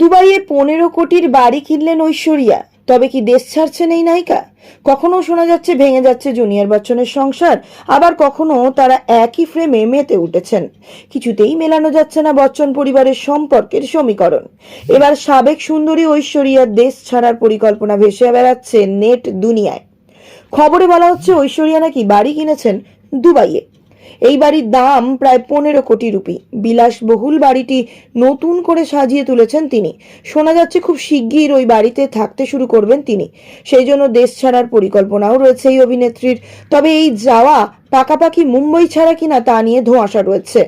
দুবাইয়ে পনেরো কোটির বাড়ি কিনলেন ঐশ্বরিয়া। তবে কি দেশ ছাড়ছেন এই নায়িকা? কখনো শোনা যাচ্ছে ভেঙে যাচ্ছে জুনিয়র বচ্চনের সংসার, আবার কখনো তারা একই ফ্রেমে মেতে উঠেছেন। কিছুতেই মেলানো যাচ্ছে না বচ্চন পরিবারের সম্পর্কের সমীকরণ। এবার সাবেক সুন্দরী ঐশ্বরিয়ার দেশ ছাড়ার পরিকল্পনা ভেসে বেড়াচ্ছে নেট দুনিয়ায়। খবরে বলা হচ্ছে ঐশ্বরিয়া নাকি বাড়ি কিনেছেন দুবাইয়ে। এই বাড়ির দাম প্রায় পনেরো কোটি রুপি। বিলাসবহুল বাড়িটি নতুন করে সাজিয়ে তুলেছেন তিনি। শোনা যাচ্ছে খুব শিগগির ওই বাড়িতে থাকতে শুরু করবেন তিনি। সেই জন্য দেশ ছাড়ার পরিকল্পনাও রয়েছে এই অভিনেত্রীর। তবে এই যাওয়া পাকাপাকি মুম্বই ছাড়া কিনা তা নিয়ে ধোঁয়াশা রয়েছে।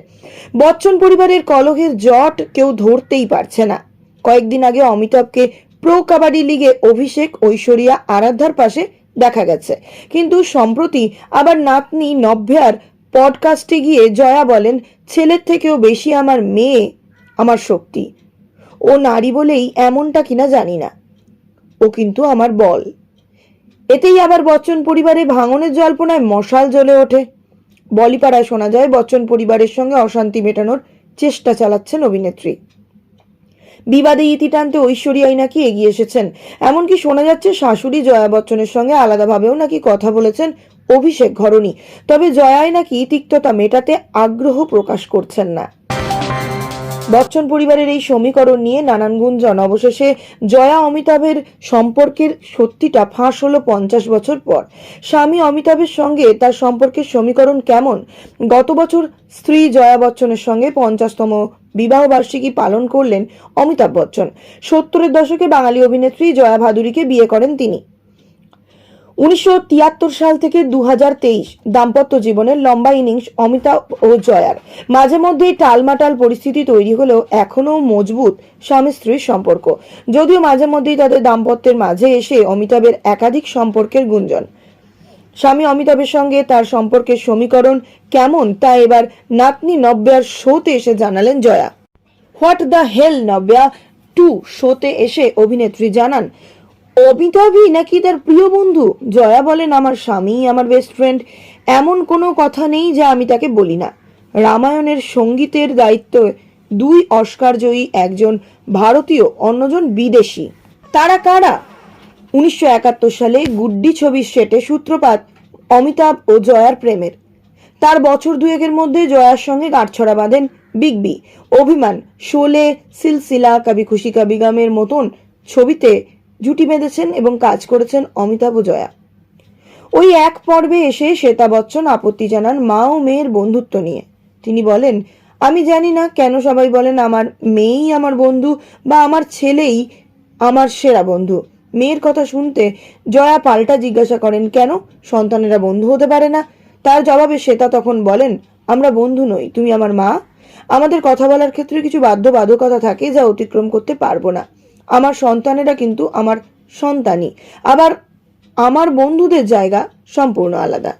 বচ্চন পরিবারের কলহের জট কেউ ধরতেই পারছে না। কয়েকদিন আগে অমিতাভকে প্রো কাবাডি লিগে অভিষেক, ঐশ্বরিয়া, আরাধ্যার পাশে দেখা গেছে। কিন্তু সম্প্রতি আবার নাতনি নভ্যার পডকাস্টে গিয়ে জয়া বলেন, ছেলের থেকেও বেশি আমার মেয়ে আমার শক্তি। ও নারী বলেই এমনটা কিনা জানি না। ও কিন্তু আমার বল। এতেই আবার বচ্চন পরিবারে ভাঙনের জল্পনায় মশাল জ্বলে ওঠে। বলিপাড়ায় শোনা যায়, বচ্চন পরিবারের সঙ্গে অশান্তি মেটানোর চেষ্টা চালাচ্ছেন অভিনেত্রী। বিবাদে ইতি টানতে ঐশ্বরিয়াই নাকি এগিয়ে এসেছেন। এমনকি শোনা যাচ্ছে, শাশুড়ি জয়া বচ্চনের সঙ্গে আলাদাভাবেও নাকি কথা বলেছেন অভিষেক ঘরণী। তবে জয়ায় নাকি তিক্ততা মেটাতে আগ্রহ প্রকাশ করছেন না। বচ্চন পরিবারের এই সমীকরণ নিয়ে নানান গুঞ্জন। অবশেষে জয়া অমিতাভের সম্পর্কের সত্যিটা ফাঁস হলো পঞ্চাশ বছর পর। স্বামী অমিতাভের সঙ্গে তার সম্পর্কের সমীকরণ কেমন? গত বছর স্ত্রী জয়া বচ্চনের সঙ্গে পঞ্চাশতম বিবাহ বার্ষিকী পালন করলেন অমিতাভ বচ্চন। সত্তরের দশকে বাঙালি অভিনেত্রী জয়া ভাদুরীকে বিয়ে করেন তিনি। উনিশশো তিয়াত্তর সাল থেকে দু দাম্পত্য জীবনের লম্বা ইনিংস অমিতাভ ও জয়ার। মাঝে মধ্যেই টালমাটাল পরিস্থিতি তৈরি হলেও এখনও মজবুত স্বামী স্ত্রীর সম্পর্ক। যদিও মাঝে মধ্যেই তাদের দাম্পত্যের মাঝে এসে অমিতাভের একাধিক সম্পর্কের গুঞ্জন। স্বামী অমিতাভের সঙ্গে তার সম্পর্কের সমীকরণ কেমন তা এবার নাতনি নব্যার শোতে এসে জানালেন Jaya. What the hell Navya? Two শোতে এসে অভিনেত্রী জানান অমিতাভই নাকি তার প্রিয় বন্ধু? জয়া বলেন, আমার স্বামী, আমার বেস্ট ফ্রেন্ড এমন কোনো কথা নেই যা আমি তাকে বলি না। রামায়ণের সঙ্গীতের দায়িত্ব দুই অস্কার জয়ী একজন ভারতীয়, অন্যজন বিদেশি। তারা কারা? উনিশশো একাত্তর সালে গুড্ডি ছবির সেটে সূত্রপাত অমিতাভ ও জয়ার প্রেমের। তার বছর দুয়েকের মধ্যে জয়ার সঙ্গে গাঁটছড়া বাঁধেন বিগ বি। অভিমান, শোলে, সিলসিলা, কবি খুশি কবি গামের মতন ছবিতে জুটি বেঁধেছেন এবং কাজ করেছেন অমিতাভ জয়া। ওই এক পর্বে এসে শ্বেতা বচ্চন আপত্তি জানান মা ও মেয়ের বন্ধুত্ব নিয়ে। তিনি বলেন, আমি জানি না কেন সবাই বলেন আমার মেয়েই আমার বন্ধু বা আমার ছেলেই আমার সেরা বন্ধু। মেয়ের কথা শুনতে জয়া পাল্টা জিজ্ঞাসা করেন, কেন? সন্তানেরা বন্ধু হতে পারে না? তার জবাবে শ্বেতা তখন বলেন, আমরা বন্ধু নই, তুমি আমার মা। আমাদের কথা বলার ক্ষেত্রে কিছু বাধ্যবাধকতা থাকে যা অতিক্রম করতে পারব না। আমার সন্তানেরা কিন্তু আমার সন্তানই। আবার আমার বন্ধুদের জায়গা সম্পূর্ণ আলাদা।